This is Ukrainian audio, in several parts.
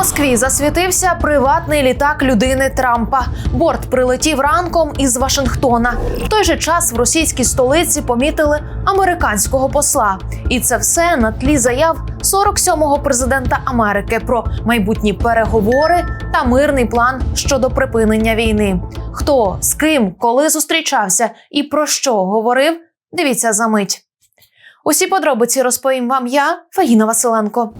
Москві засвітився приватний літак людини Трампа. Борт прилетів ранком із Вашингтона. В той же час в російській столиці помітили американського посла, і це все на тлі заяв 47-го президента Америки про майбутні переговори та мирний план щодо припинення війни. Хто з ким, коли зустрічався і про що говорив? Дивіться за мить. Усі подробиці розповім вам я, Фаїна Василенко.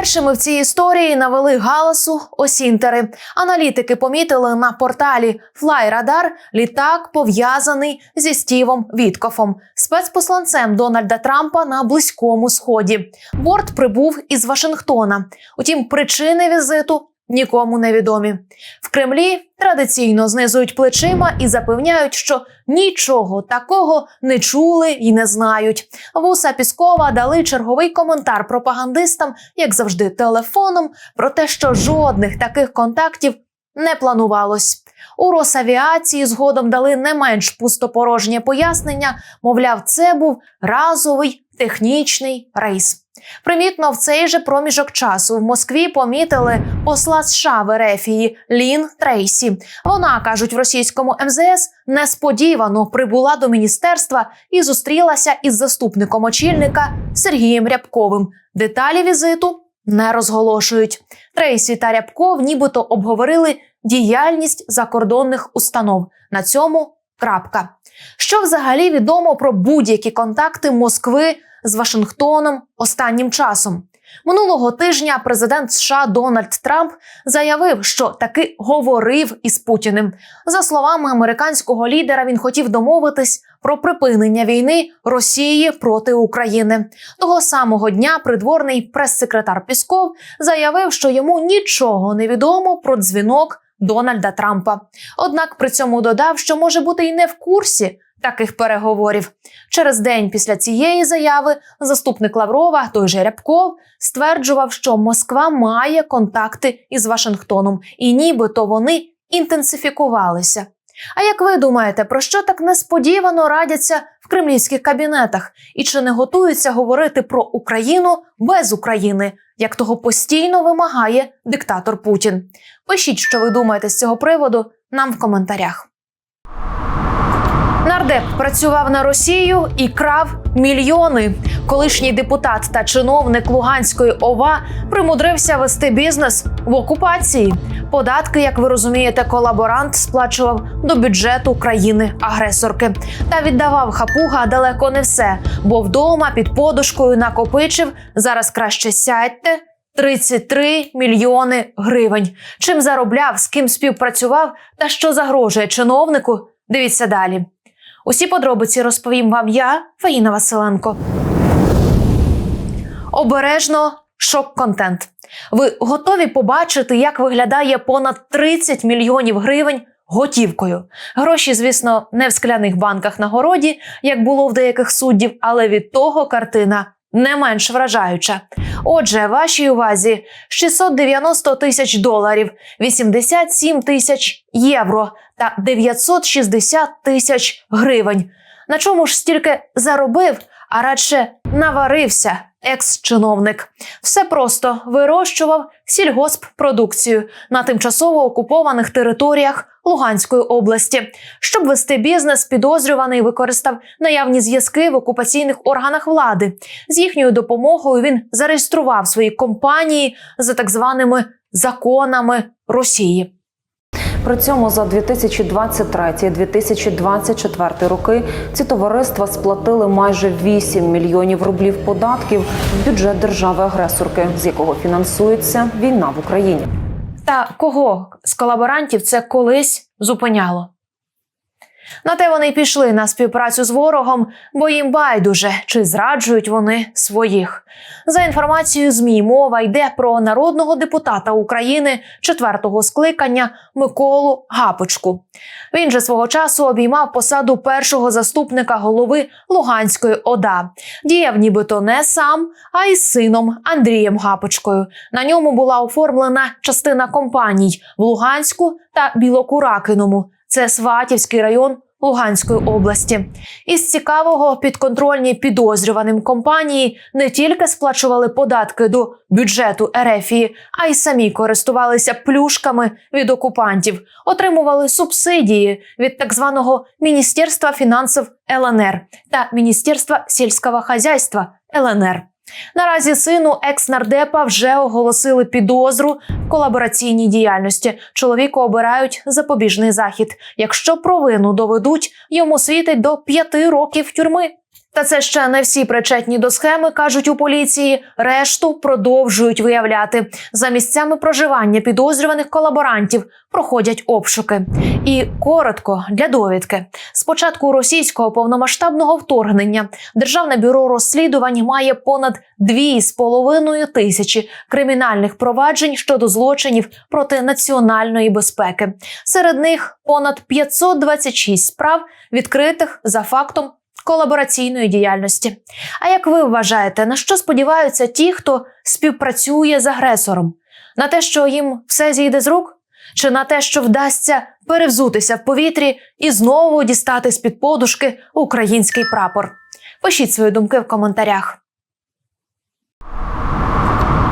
Першими в цій історії навели галасу осінтери. Аналітики помітили на порталі Флайрадар літак пов'язаний зі Стівом Віткофом, спецпосланцем Дональда Трампа на близькому сході. Борт прибув із Вашингтона. Утім, причини візиту нікому не відомі. В Кремлі традиційно знизують плечима і запевняють, що нічого такого не чули і не знають. Вуса Піскова дали черговий коментар пропагандистам, як завжди, телефоном, про те, що жодних таких контактів не планувалось. У Росавіації згодом дали не менш пустопорожнє пояснення. Мовляв, це був разовий технічний рейс. Примітно в цей же проміжок часу в Москві помітили посла США в Ерефії Лін Трейсі. Вона кажуть в російському МЗС несподівано прибула до міністерства і зустрілася із заступником очільника Сергієм Рябковим. Деталі візиту не розголошують. Трейсі та Рябков нібито обговорили діяльність закордонних установ. На цьому крапка. Що взагалі відомо про будь-які контакти Москви з Вашингтоном останнім часом? Минулого тижня президент США Дональд Трамп заявив, що таки говорив із Путіним. За словами американського лідера, він хотів домовитись про припинення війни Росії проти України. Того самого дня придворний прес-секретар Пісков заявив, що йому нічого не відомо про дзвінок Дональда Трампа. Однак при цьому додав, що може бути й не в курсі таких переговорів. Через день після цієї заяви заступник Лаврова, той же Рябков, стверджував, що Москва має контакти із Вашингтоном, і нібито вони інтенсифікувалися. А як ви думаєте, про що так несподівано радяться кремлівських кабінетах? І чи не готуються говорити про Україну без України, як того постійно вимагає диктатор Путін? Пишіть, що ви думаєте з цього приводу нам в коментарях. Нардеп працював на Росію і крав мільйони. Колишній депутат та чиновник Луганської ОВА примудрився вести бізнес в окупації. Податки, як ви розумієте, колаборант сплачував до бюджету країни-агресорки та віддавав хапуга далеко не все, бо вдома під подушкою накопичив зараз краще сядьте. 33 мільйони гривень. Чим заробляв, з ким співпрацював та що загрожує чиновнику? Дивіться далі. Усі подробиці розповім вам я, Фаїна Василенко. Обережно шок-контент. Ви готові побачити, як виглядає понад 30 мільйонів гривень готівкою. Гроші, звісно, не в скляних банках на городі, як було в деяких суддів, але від того картина не менш вражаюча. Отже, вашій увазі 690 тисяч доларів, 87 тисяч євро та 960 тисяч гривень. На чому ж стільки заробив, а радше наварився екс-чиновник. Все просто вирощував сільгосппродукцію на тимчасово окупованих територіях Луганської області. Щоб вести бізнес, підозрюваний використав наявні зв'язки в окупаційних органах влади. З їхньою допомогою він зареєстрував свої компанії за так званими законами Росії. При цьому за 2023-2024 роки ці товариства сплатили майже 8 мільйонів рублів податків в бюджет держави-агресорки, з якого фінансується війна в Україні. Та кого з колаборантів це колись зупиняло? На те вони й пішли на співпрацю з ворогом, бо їм байдуже, чи зраджують вони своїх. За інформацією ЗМІ, мова йде про народного депутата України четвертого скликання Миколу Гапочку. Він же свого часу обіймав посаду першого заступника голови Луганської ОДА. Діяв нібито не сам, а й сином Андрієм Гапочкою. На ньому була оформлена частина компаній в Луганську та Білокуракиному. Це Сватівський район Луганської області. Із цікавого підконтрольні підозрюваним компанії не тільки сплачували податки до бюджету Ерефії, а й самі користувалися плюшками від окупантів, отримували субсидії від так званого Міністерства фінансів ЛНР та Міністерства сільського хазяйства ЛНР. Наразі сину екс-нардепа вже оголосили підозру в колабораційній діяльності. Чоловіку обирають запобіжний захід. Якщо провину доведуть, йому світить до п'яти років тюрми. Та це ще не всі причетні до схеми, кажуть у поліції. Решту продовжують виявляти за місцями проживання підозрюваних колаборантів. Проходять обшуки. І коротко для довідки. З початку російського повномасштабного вторгнення Державне бюро розслідувань має понад 2,5 тисячі кримінальних проваджень щодо злочинів проти національної безпеки. Серед них понад 526 справ відкритих за фактом колабораційної діяльності. А як ви вважаєте, на що сподіваються ті, хто співпрацює з агресором? На те, що їм все зійде з рук? Чи на те, що вдасться перевзутися в повітрі і знову дістати з під подушки український прапор? Пишіть свої думки в коментарях.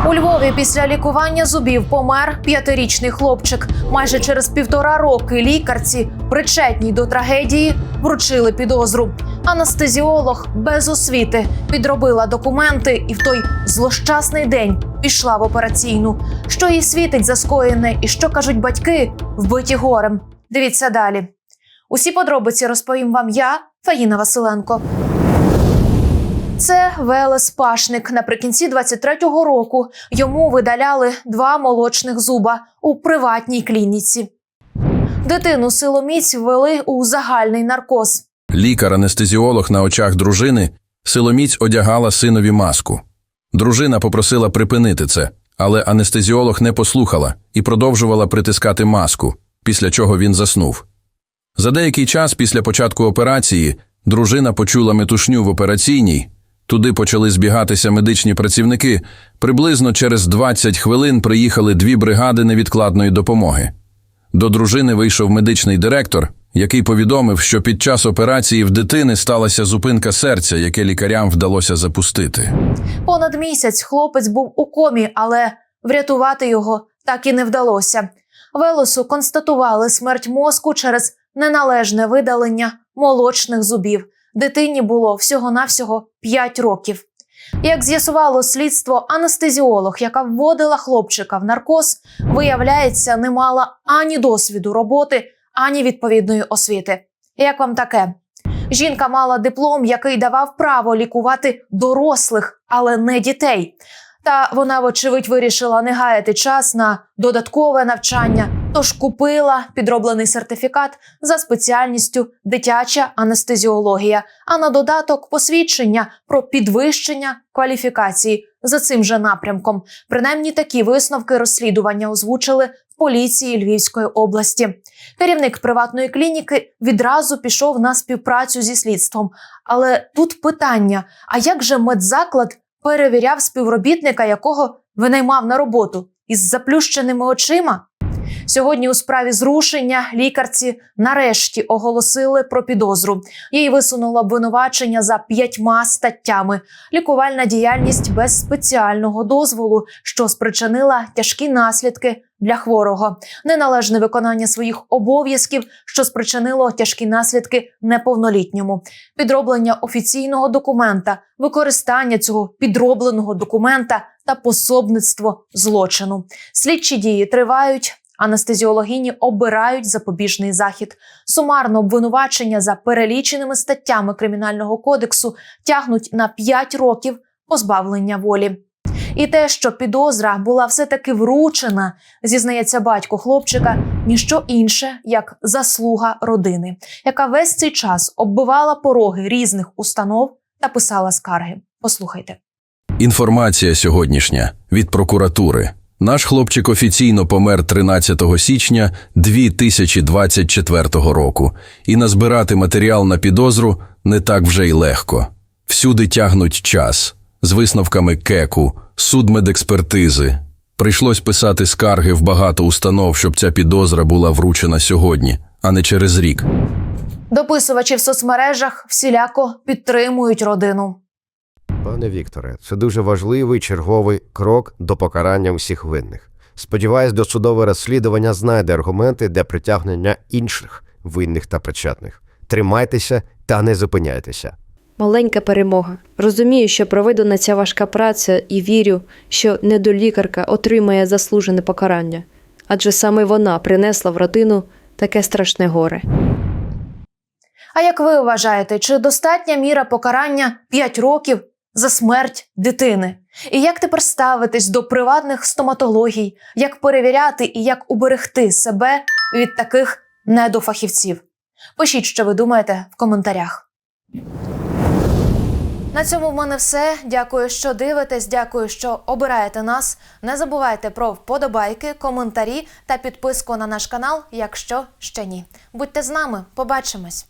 У Львові після лікування зубів помер п'ятирічний хлопчик. Майже через півтора роки лікарці, причетній до трагедії, вручили підозру. Анестезіолог без освіти підробила документи і в той злощасний день пішла в операційну. Що їй світить за скоєне і що кажуть батьки, вбиті горем. Дивіться далі. Усі подробиці розповім вам я, Фаїна Василенко. Це Велес Пашник. Наприкінці 23-го року йому видаляли два молочних зуба у приватній клініці. Дитину силоміць ввели у загальний наркоз. Лікар-анестезіолог на очах дружини силоміць одягала синові маску. Дружина попросила припинити це, але анестезіолог не послухала і продовжувала притискати маску, після чого він заснув. За деякий час після початку операції дружина почула метушню в операційній. Туди почали збігатися медичні працівники. Приблизно через 20 хвилин приїхали дві бригади невідкладної допомоги. До дружини вийшов медичний директор, який повідомив, що під час операції в дитини сталася зупинка серця, яке лікарям вдалося запустити. Понад місяць хлопець був у комі, але врятувати його так і не вдалося. Велосу констатували смерть мозку через неналежне видалення молочних зубів. Дитині було всього-навсього 5 років. Як з'ясувало слідство, анестезіолог, яка вводила хлопчика в наркоз, виявляється, не мала ані досвіду роботи, ані відповідної освіти. Як вам таке? Жінка мала диплом, який давав право лікувати дорослих, але не дітей. Та вона, вочевидь, вирішила не гаяти час на додаткове навчання, тож купила підроблений сертифікат за спеціальністю дитяча анестезіологія, а на додаток посвідчення про підвищення кваліфікації за цим же напрямком. Принаймні такі висновки розслідування озвучили поліції Львівської області. Керівник приватної клініки відразу пішов на співпрацю зі слідством. Але тут питання: а як же медзаклад перевіряв співробітника, якого винаймав на роботу із заплющеними очима? Сьогодні у справі зрушення лікарці нарешті оголосили про підозру. Їй висунуло обвинувачення за п'ятьма статтями: лікувальна діяльність без спеціального дозволу, що спричинила тяжкі наслідки для хворого, неналежне виконання своїх обов'язків, що спричинило тяжкі наслідки неповнолітньому, підроблення офіційного документа, використання цього підробленого документа та пособництво злочину. Слідчі дії тривають. Анестезіологині обирають запобіжний захід. Сумарно обвинувачення за переліченими статтями кримінального кодексу тягнуть на 5 років позбавлення волі. І те, що підозра була все таки вручена, зізнається батько хлопчика, ніщо інше, як заслуга родини, яка весь цей час оббивала пороги різних установ та писала скарги. Послухайте. Інформація сьогоднішня від прокуратури. Наш хлопчик офіційно помер 13 січня 2024 року, і назбирати матеріал на підозру не так вже й легко. Всюди тягнуть час з висновками кеку, судмедекспертизи. Прийшлось писати скарги в багато установ, щоб ця підозра була вручена сьогодні, а не через рік. Дописувачі в соцмережах всіляко підтримують родину. Пане Вікторе, це дуже важливий черговий крок до покарання усіх винних. Сподіваюсь, досудове розслідування знайде аргументи для притягнення інших винних та причетних. Тримайтеся та не зупиняйтеся. Маленька перемога. Розумію, що проведена ця важка праця, і вірю, що недолікарка отримає заслужене покарання, адже саме вона принесла в родину таке страшне горе. А як ви вважаєте, чи достатня міра покарання 5 років за смерть дитини? І як тепер ставитись до приватних стоматологій, як перевіряти і як уберегти себе від таких недофахівців? Пишіть, що ви думаєте в коментарях. На цьому в мене все. Дякую, що дивитесь. Дякую, що обираєте нас. Не забувайте про вподобайки, коментарі та підписку на наш канал, якщо ще ні. Будьте з нами, побачимось.